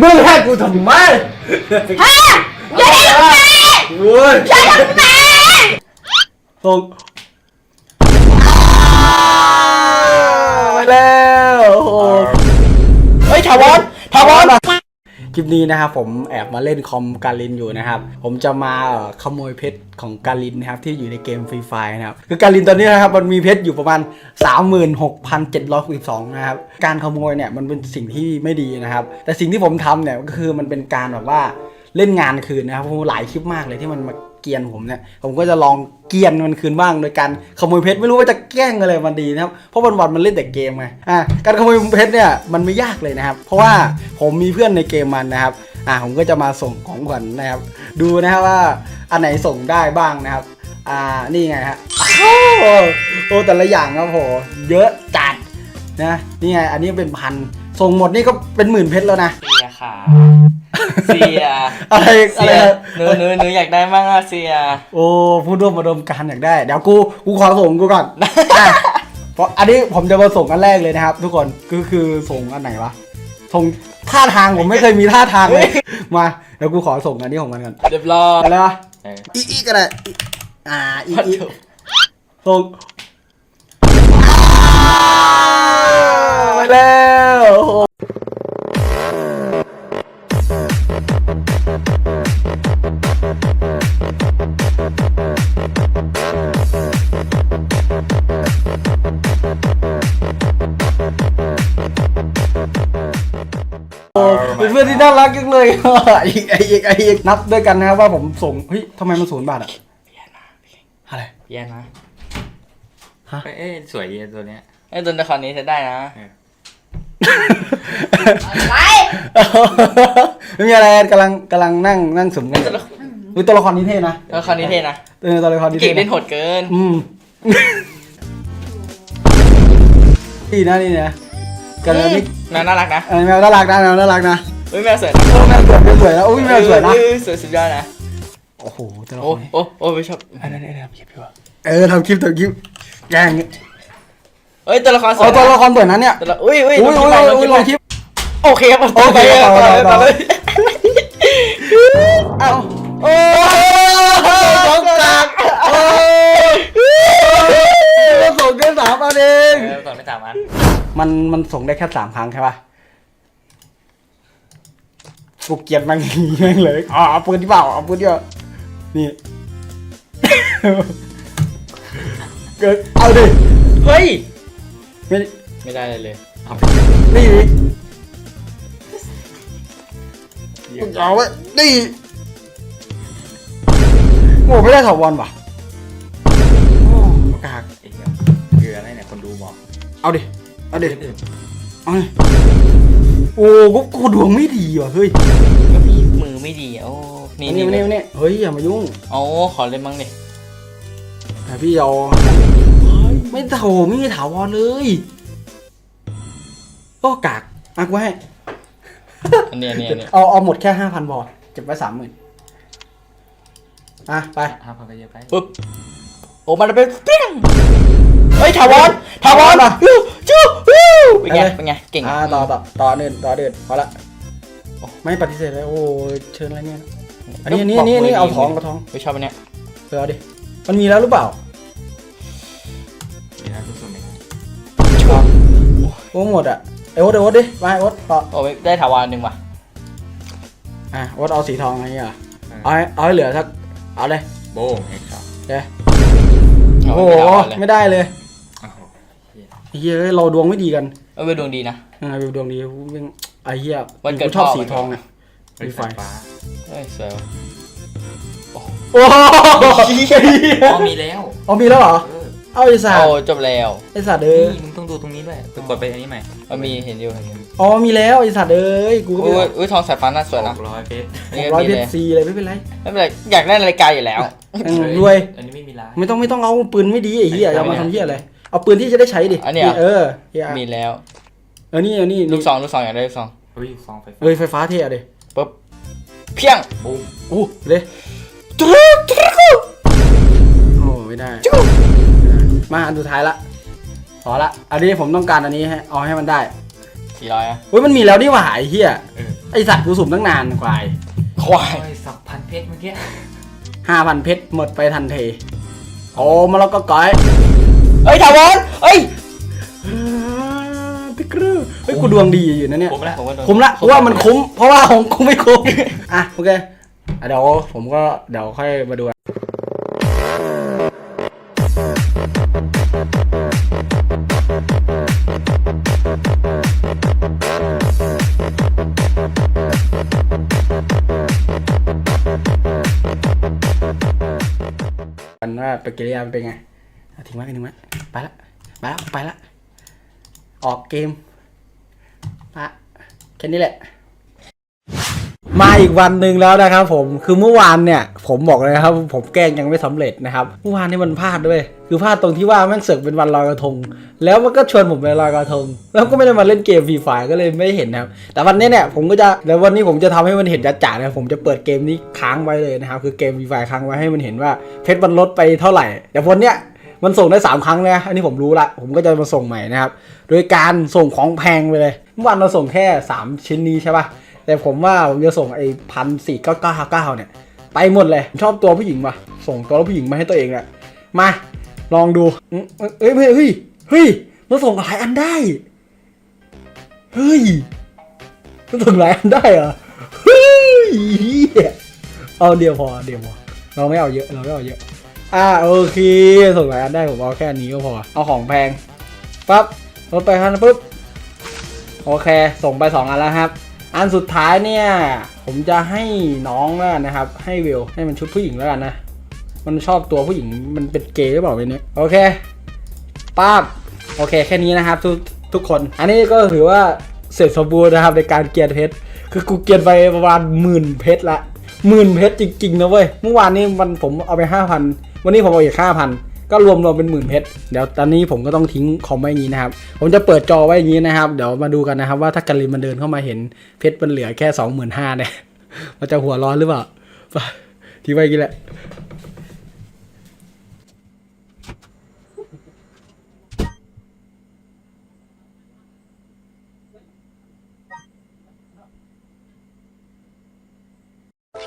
มึงให้กูทำไมฮะอย่าได้ทำไมโว้ยอย่าทำไมส่งไปแล้วโอ้โหเฮ้ยถาวรถาวรค ลิปนี้นะครับผมแอบมาเล่นคอมการินอยู่นะครับ ผมจะมาขโมยเพชรของการินนะครับที่อยู่ในเกมฟรีไฟนะครับคือการินตอนนี้นะครับมันมีเพชรอยู่ประมาณ 36,762นะครับการขโมยเนี่ยมันเป็นสิ่งที่ไม่ดีนะครับ แต่สิ่งที่ผมทำเนี่ยก็คือมันเป็นการแบบว่าเล่นงานคืนนะครับผมหลายคลิปมากเลยที่มันมา เกียนผมเนี่ยผมก็จะลองเกียนมันคืนบ้างโดยการขโมยเพชรไม่รู้ว่าจะแกล้งอะไรมันดีนะครับเพราะวันวันมันเล่นแต่เกมไงอะการขโมยเพชรเนี่ยมันไม่ยากเลยนะครับ เพราะว่าผมมีเพื่อนในเกมมันนะครับอ่าผมก็จะมาส่งของขวัญนะครับ ดูนะครับว่าอันไหนส่งได้บ้างนะครับ อ่านี่ไงฮะโอ้โหโอ้แต่ละอย่างครับโหเยอะจัดนะนี่ไงอันนี้เป็นพันส่งหมดนี่ก็เป็นหมื่นเพชรแล้วนะเสียค่ะ เสียอะไรอะเสีไรยนะหนูหนูหนูอยากได้มากอะเสียโอ้ผู้ร่วมมาดมการอยากได้ เดี๋ยวกูกูขอส่งกูก่อนอะเพราะอันนี้ผมจะมาส่งอันแรกเลยนะครับ ทุกคนก็คือส่งอันไหนวะส่งท่าทางผมไม่เคยมีท่าทางเลยมาเดี๋ยวกูขอส่งอันนี้ของมันก่อนเรียบร้อยอะไรวะเอออีอีก็ได้อีอ่าอีอีส่ง เป็นเพื่อนที่น่ารักจังเลยอีกอีกอีกนับด้วยกันนะครับว่าผมส่งเฮ้ยทำไมมันศูนย์บาทอะอะไรเปลี่ยนนะฮะเอ้ยสวยดีตัวเนี้ยไอ้ตัวละครนี้จะได้นะไปไม่มีอะไรกำลังกำลังนั่งนั่งสมกันอยู่อุ๊ยตัวละครนี้เท่นะตัวละครนี้เท่นะเออตัวละครนี้เก่เท่งเล่นนะโหดเกินอืมดีนะนี่นะ กันแล้วนี่แมวน่ารักนะเออแมวน่ารักนะแมวน่ารักนะเฮ้ยแมวสวยนะโอ้แมวสวยแมวสวยนะอุ้ยแมวสวยนะเออสวยสุดยอดนะโอ้โหตัวละคโอ้รนี้โอ้โอ้ไม่ชอบอันนั้นอันนั้นหยิบดีกว่าเออทำคลิปทำคลิปแกล้งเอ้ยตัวละครสอ๋วอยตัวละครสวยนั้นเนี่ยตัวละอุ้ยอุ้ยอุ้ยอุ้ยลอุ้ยงลคงลิคปลิปโอเคครับโอเคต่อต่อเลยต่ต่ออเลยเอ้าโอ้ยสองกากโอ้ยส่งแค่สามอัน เองเออต่อไม่สามอันมันมันส่งได้แค่สามครั้งใช่ปะกูเกลียดมันอย่างงี้แม่งเลยอ๋อเอาปืนที่เปล่าเอาปืนที่เปล่านี่ เกิดเอาดิเฮ้ย ไม่ไม่ได้เลยเลยนี่เอาไว้นี่โอ้ไม่ได้ถาวรว่ะโอ้กาก ไอ้เหี้ย เกลืออะไรเนี่ยคนดูบอกเอาดิ เอาดิเอาดิโอ้กูกูดวงไม่ดีว่ะเฮ้ยก็พี่มือไม่ดีอะโอ้นี่นี่นี่นี่นี่เฮ้ยอย่ามายุ่งโอ้ขอเล่นบ้างดิแต่พี่เอาไม่โถไม่มีถาวรเลยก็กากอะกูให้อันนี้อันนี้อันนี้เอาเอาหมดแค่ห้าพันบอเก็บไว้สามหมื่นอะไปห้าพันก็เยอะไปปึ๊บโอ้มันเป็นเปี้ยง เฮ้ยถาวรถาวรถาวรจู้จู้วู้เป็นไงเอาเลยเป็นไงเก่งอ่าต่อต่อต่อเดินต่อเดินพอละโอ้ไม่ปฏิเสธเลยโอ้ยเชิญอะไรเนี่ย อันนี้อันนี้อันนี้อันนี้เอาทองเอาทองไม่ชอบอันเนี้ยเออเอาดิมันมีแล้วหรือเปล่ามีนะทุกส่วนไหมครับชอบโอ้หมดอะไอโอ๊ตไอโอ๊ตดิมาไอโอ๊ตต่อโอ้ไม่ได้ถาวรหนึ่งว่ะอะโอ๊ตเอาสีทองอะไรเงี้ยเหรอเอาให้เอาให้เหลือสักเอาเลยโบ้งไอ้ครับเดี๋ยวเอาโอ้โหไม่ถาวรเลยไม่ได้เลยโอ้โห ไอ้เฮียเอ้ยเราดวงไม่ดีกันเออเป็นดวงดีนะ อ่าดวงดีแม่งไอ้เฮียวันเกิดกูชอบพ่อ สีทองไงเป็นมีไฟสายฟ้าเฮ้ยสวยว่ะโอ้โหอ๋อมีแล้วเอามีแล้วเหรอเออเอาไอ้สัตโอ้ว์จบแล้ว ไอ้สัตว์เอ้ยนี่มึงต้องดูตรงนี้ด้วยไปกดไปอันนี้ใหม่มันมีเห็นอยู่เห็นอยู่อ๋อมีแล้วไอ้สัตว์เอ้ยกูก็อุ้ไม่ยอุ้ยทองสายฟ้าน่าสวยนะหกร้อยเพชรนี่ร้ก็อยมีเพชเลรยซีอะไรไม่เป็นไรไม่เป็นไรอยากได้นาฬิกาอยู่แล้ว เออรวย อันนี้ไม่มีร้าน ไม่ต้องไม่ต้องเอาปืนไม่ดีไอ้เหี้ยอันนี้จะมาทำเหี้ยอะไร เอาปืนที่จะได้ใช้ดิอันนี้เหรอเออเหี้ยมีแล้ว เออนี่เออนี่ลูกซองลูกซองอยากได้ลูกซองเฮ้ยซองไฟฟ้าเอ้ยไฟฟ้าเท่อะดิปุ๊บเพียงบูมอู้เลยโอ้ไม่ได้มาอันสุดท้ายละพอละ อันนี้ผมต้องการอันนี้ให้เอาให้มันได้สี่ร้อยอะเฮ้ยมันมีแล้วนี่หว่าไอ้เหี้ยเออไอสัตว์กูสุ่มตั้งนานควายควายโอ้ยสับพันเพชรเมื่อกี้ห้าพันเพชรหมดไปทันทีโอ้มาแล้วก็ก้อย เฮ้ยถาวรเฮ้ยติ๊กกรูเฮ้ยกูดวงดีอยู่นะเนี่ยผมละผมว่าโดนคุ้มละเพราะว่ามันคุ้ม เพราะว่าของกูไม่คุ้มอะโอเคอะเดี๋ยวผมก็เดี๋ยวค่อยมาดูกันว่าปฏิกิริยามันเป็นไงเอาทิ้งไว้ทิ้งไว้ ไปละไปละไปละ ออกเกมละแค่นี้แหละ มาอีกวันหนึ่งแล้วนะครับผมคือเมื่อวานเนี่ยผมบอกเลยนะครับ ผมแกล้งยังไม่สำเร็จนะครับเมื่อวานนี่มันพลาดด้วย คือพลาดตรงที่ว่าแม่งเสกเป็นวันลอยกระทง แล้วมันก็ชวนผมไปลอยกระทง แล้วก็ไม่ได้มาเล่นเกมฟรีไฟก็เลยไม่เห็นนะครับ แต่วันนี้เนี่ยผมก็จะแล้ววันนี้ผมจะทำให้มันเห็นจัดๆนะผมจะเปิดเกมนี้ค้างไว้เลยนะครับคือเกมฟรีไฟค้างไว้ให้มันเห็นว่าเพชรมันลดไปเท่าไหร่แต่วันเนี้ย มันส่งได้สามครั้งนะอันนี้ผมรู้ละ ผมก็จะมาส่งใหม่นะครับ โดยการส่งของแพงไปเลย เมื่อวานเราส่งแค่ 3 ชิ้นนี้ใช่ปะแต่ผมว่าผมจะส่งไอ้พันสี่เก้าเก้าเก้าเนี่ย ไปหมดเลย ชอบตัวผู้หญิงว่ะ ส่งตัวผู้หญิงมาให้ตัวเองแหละมา ลองดูเอ้ยเฮ้ย เฮ้ย เฮ้ย มันส่งหลายอันได้ เฮ้ย มันส่งหลายอันได้เหรอ เฮ้ย เอาเดียวพอ เดียวพอ เราไม่เอาเยอะ เราไม่เอาเยอะ อ่าโอเคส่งหลายอันได้ผมเอาแค่นี้ก็พอ เอาของแพงปั๊บลดไปพันปุ๊บโอเค ส่งไปสองอันแล้วครับ อันสุดท้ายเนี่ย ผมจะให้น้องแล้วนะครับ ให้วิวให้มันชุดผู้หญิงแล้วกันนะ มันชอบตัวผู้หญิงมันเป็นเกย์หรือเปล่าเนี่ยโอเคปั๊บโอเคแค่นี้นะครับทุกทุกคน อันนี้ก็ถือว่าเสร็จสมบูรณ์นะครับในการเกียร์เพชรคือกูเกียร์ไปประมาณหมื่นเพชรละ หมื่นเพชรจริงๆนะเว้ย เมื่อวานนี้มันผมเอาไปห้าพันวันนี้ผมเอาอีกห้าพันก็รวมรวมเป็นหมื่นเพชรเดี๋ยวตอนนี้ผมก็ต้องทิ้งคอมไว้อย่างนี้นะครับ ผมจะเปิดจอไว้อย่างนี้นะครับ เดี๋ยวมาดูกันนะครับ ว่าถ้าการินมันเดินเข้ามาเห็นเพชรมันเหลือแค่สองหมื่นห้าเนี่ยมันจะหัวร้อนหรือเปล่าทิ้งไว้กี่แหละ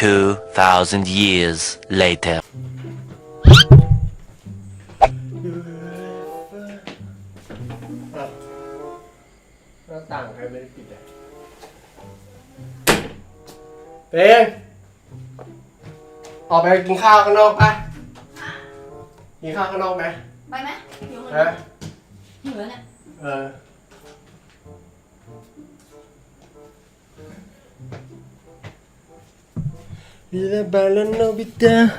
2,000 years later. หน้าต่างใครไม่ได้ปิดเลยเต็งออกไปกินข้าวข้างนอกปะกินข้าวข้างนอกไหมไปไหมหิวฮะหิวแล้วเนี่ย เออ Bila bala Nobita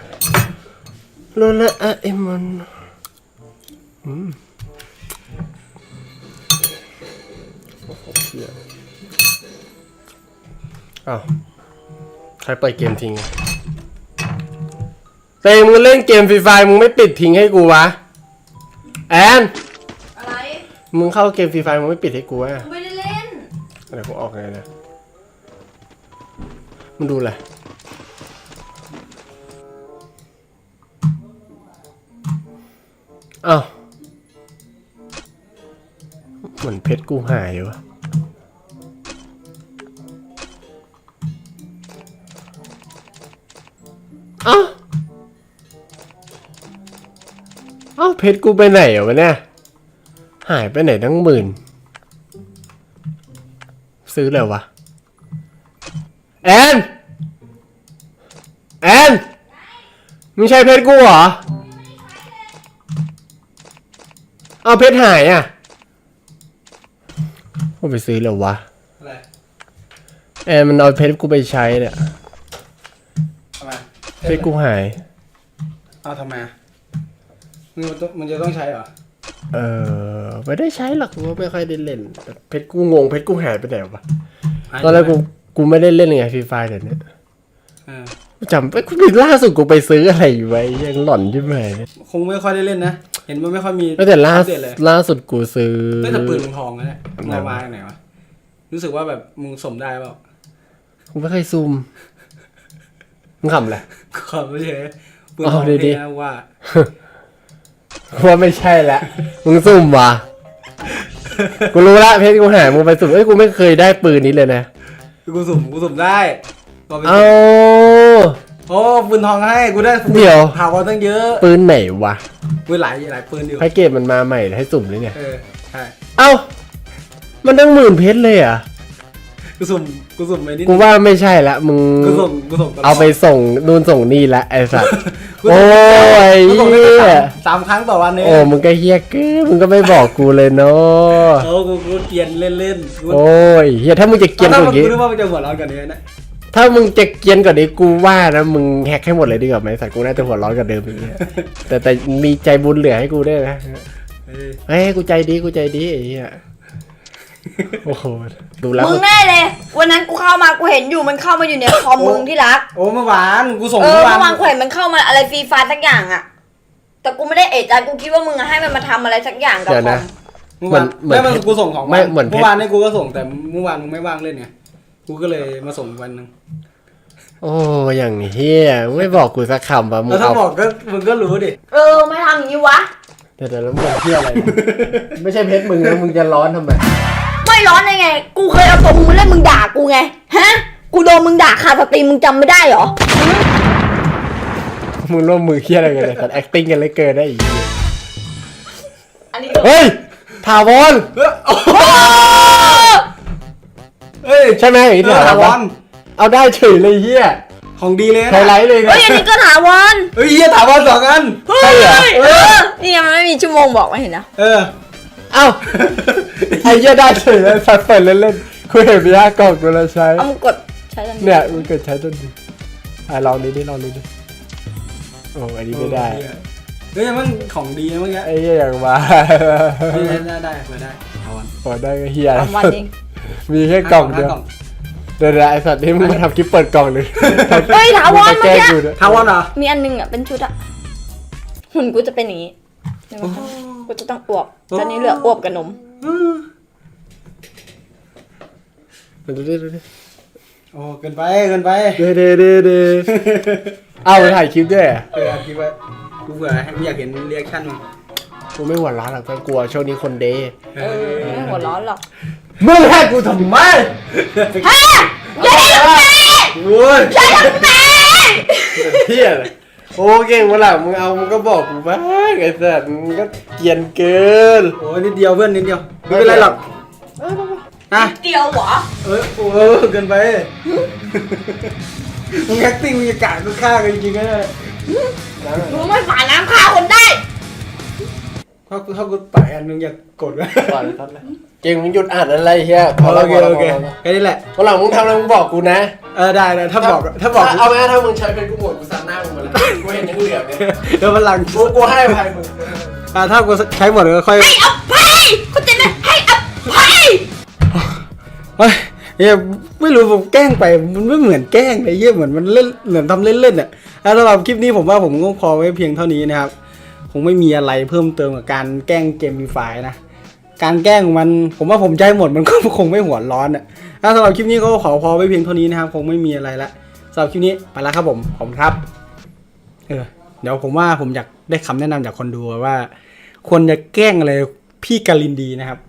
Lola Aemon อ้าวใครเปิดเกมทิ้งเตงมึงเล่นเกมฟรีไฟมึงไม่ปิดทิ้งให้กูวะ แอน อะไรมึงเข้าเกมฟรีไฟมึงไม่ปิดให้กูวะกูไม่ได้เล่นเดี๋ยวกูออกไงนะมึงดูเลย อ้าวเหมือนเพชรกูหายวะอ้าวอ้าวเพชรกูไปไหนอะวะเนี่ย หายไปไหนทั้งหมื่น ซื้อเลยวะ แอน แอน ไมึงใช่เพชรกูเหรอ เอาเพชรหายอะกูไปซื้อเลยวะอะไรแอนมันเอาเพชรกูไปใช้เนี่ยทำไมเพชรกูหาย เอาทำไมมึงต้องมึงจะต้องใช้เหรอ เออไม่ได้ใช้หรอกกูก็ไม่ค่อยได้เล่นแต่เพชรกูงงเพชรกูหายไปไหนวะตอนแรกกูกูไม่ได้เล่นไงฟรีไฟเดี๋ยวนี้เออ จำไปกูผิดล่าสุดกูไปซื้ออะไรอยู่ไว้ยังหล่อนใช่ไหมคงไม่ค่อยได้เล่นนะ เห็นมันไม่ค่อยมีไม่แต่ล่าอัปเดตเลยล่าสุดกูซื้อไม่แต่ปืนมึงทองนะเนี่ยมึงไหนเอาวะมาจากไหนวะรู้สึกว่าแบบมึงสมได้เปล่ากูไม่เคยซูมมึงขำแหละขอบไม่ใช่ปืนเอาทองดีๆดีนะว่าว่าไม่ใช่ละมึงซุ่มว่ะกูรู้ละเพชรกูหายมึงไปสุ่มเอ้ยกูไม่เคยได้ปืนนี้เลยนะกูสุ่มกูสุ่มได้ก็ไปเอา โอ้ปืนทองให้กูได้เดี๋ยว ถาวรตั้งเยอะปืนไหนวะปืนหลายหลายปืนอยู่แพ็กเกจมันมาใหม่ให้สุ่มเลยเนี่ย เออใช่เอ้า มันตั้งหมื่นเพชรเลยเหรอะ กูสุ่มกูสุ่มไปนิดกูว่าไม่ใช่ละมึง กูสุ่มกูสุ่มตลดเอาไปส่งนู่นส่งนี่ละไอ้สัตว์ กูโอ้สุ่มยกูสุ่มได้เหี้แค่ยสามสามครั้งต่อวันเองโอ้มึงก็เฮี้ยเกินมึงก็ไม่บอกกูเลยเนาะเออกูกูเกรียนเล่นเล่นๆกูโอ้ยเฮียถ้ามึงจะเกรียนถ้ากว่ามันนี้กูนึกว่ามันจะหัวเร้อนกันนี้นะ ถ้ามึงจะเกรียนกว่านี้กูว่านะมึงแฮกให้หมดเลยดีกว่าไหมสัตว์กูน่าจะหัวร้อนกว่าเดิมอีกเนี่ยแต่แต่มีใจบุญเหลือให้กูด้วยนะเออเฮ้ยกูใจดีกูใจดีไอ้เหี้ยโอ้โหดูแล้วมึงแน่เลย วันนั้นกูเข้ามากูเห็นอยู่มันเข้ามาอยู่ในคอมมึงที่รัก โอ้เมื่อวานกูส่งเออเมื่อเมื่อวาวานนกูเห็นมันเข้ามาอะไรฟรีไฟล์สักอย่างอะแต่กูไม่ได้เอะใจกูคิดว่ามึงอะให้มันมาทำอะไรสักอย่างกับเดี๋ยวคอนะมเมื่อวานเหมือนไม่มันกูส่งของไม่เหมือนเพชรเมื่อวานนี่กูก็ส่งแต่เมื่อวานมึงไม่ว่างเล่นไง กูก็เลยมาส่งอีกวันหนึงโอ้อย่างเฮียไม่บอกกูสักคำป่ะมึงแล้วถ้าเอาบอกก็มึงก็รู้ดิ เออไม่ทำอย่างนี้วะแต่แต่แล้วมึงเฮียอะไรนะไม่ใช่เพชรมึงนะมึงจะร้อนทำไมไม่ร้อนได้ไง กูเคยเอาตัวมึงมาเล่นมึงด่ากูไง ฮะ กูโดนมึงด่าคาสตรีมมึงจำไม่ได้เหรอ มึงร่วมมือเฮียอะไรกันเลยแต่ acting กันเลยเกินได้อีกเหี้ยอันนี้ เฮ้ยถาวร เฮ้ยใช่ไหมไอ้เออถาถาววรรเอาได้เฉยเลยเฮียของดีเลยนะไฮไลท์เลยนะเฮ้ยอันนี้ก็ถาวรเฮ้ยเฮียถาวรสองอันใช่เหรอเออนี่ไงมันไม่มีชั่วโมงบอกมาเห็นนะเออ เอ้าไอ้เหี้ยได้เฉยเลยสัตว์เปิดเล่นๆคุยเห็นพี่ยากล่องกูแล้วใช้เอามึงกดใช้ทันทีเนี่ยมึงเกิดใช้ต้นดีอะลองดูดิลองดูดิโอ้อันนี้ไม่ได้เฮ้ยมันของดีนะเมื่อกี้ไอ้เหี้ยอย่างมาเฮ้ยได้ได้ได้เปิดได้ถาวรโอ้ได้ก็เฮียสามวันเอง มีแค่กล่องเดียวห้ากล่องเดี๋ยวๆไอ้สัตว์นี่มึงมาทำคลิปเปิดกล่องเลยเฮ้ยถาวรมึงจะแกล้งเมื่อกี้กูด้วยถาวรเหรอ มีอันนึงอะเป็นชุดอะ หุ่นกูจะเป็นอย่างนี้เดี๋ยวนะกูจะต้องอวบตอนนี้เหลืออวบกับนมมันดูดิดูดิโอ้เกินไปเกินไปเด้เด้เด้เด้เอาไปถ่ายคลิปด้วยอะเออคิดว่ากูเบื่อให้กูอยากเห็นเรีแอคชั่นมึงกูไม่หัวร้อนหรอกก็กลัวช่วงนี้คนเดย์เออไม่หัวร้อนหรอก มึงให้กูทำไมฮะอย่าให้ทำแม่โอ้ยอย่าทำแม่เที่ยเลยโอ้เก่งเวลามึงเอามึงก็บอกกูบ้างไอ้สัตว์มึงก็เกรียนเกินโอ้ยนิดเดียวเพื่อนนิดเดียวไม่เป็นไรหรอกนะเดียวเหรอ เออโอ้โหเกินไปมึงแอคติ้งมึงจะกะกูฆ่ากันจริงๆนะเนี่ยมึงไม่ฝ่าน้ำฆ่าคนได้ ถ้ากูถ้ากูต่อยอันนึงอย่ากดไว้ก่อนครับเก่งมึงหยุดอ่านอะไรเฮียพอโอแล้วเคพอแล้วโอเคพอแล้วแค่นี้แหละวันหลังมึงทำอะไรมึงบอกกูนะเออได้ได้ถ้าบอกถ้าบอกเอาไหมถ้ามึงใช้เป็นกูหมดกูซัดหน้ามึงมาเลยกูเห็นยังเหลือเนี่ยเดี๋ยววันหลังกูกูให้อภัยมึงอ่าถ้ากูใช้หมดก็ค่อยให้อภัยคุณจะให้อภัยเฮ้ยเฮียไม่รู้ผมแกล้งไปมันไม่เหมือนแกล้งเลยเฮียเหมือนมันเล่นเหมือนทำเล่นๆอะอะสำหรับคลิปนี้ผมว่าผมก็พอไว้เพียงเท่านี้นะครับ คงไม่มีอะไรเพิ่มเติมกับการแกล้งเกมมีไฟนะการแกล้งของมันผมว่าผมใจหมดมันก็คงไม่หัวร้อนอะถ้าสำหรับคลิปนี้ก็ขอพอไว้เพียงเท่านี้นะครับ คงไม่มีอะไรละสำหรับคลิปนี้ไปแล้วครับผมผมครับเออเดี๋ยวผมว่าผมอยากได้คำแนะนำจากคนดูว่าควรจะแกล้งอะไรพี่กาลินดีนะครับ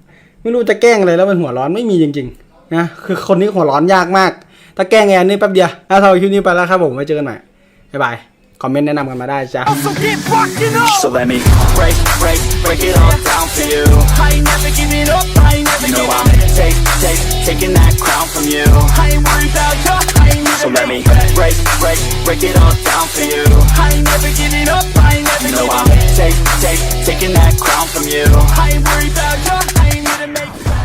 ไม่รู้จะแกล้งอะไรแล้วมันหัวร้อนไม่มีจริงๆนะคือคนนี้หัวร้อนยากมาก ถ้าแกล้งแอนนี่แป๊บเดียวถ้าสำหรับคลิปนี้ไปแล้วครับผมไว้เจอกันใหม่บ๊ายบาย คอมเมนต์แนะนำกันมาได้จ้ะ So up. So let me break, break, break it all down for you. I ain't never giving up. I ain't never You know I'm up. take, take, taking that crown from you. I ain't worried about you. I ain't never So let me break, break, break it all down for you. I ain't never giving up. I ain't never You know I'm up. take, take, taking that crown from you. I ain't worried about you. I ain't need to make.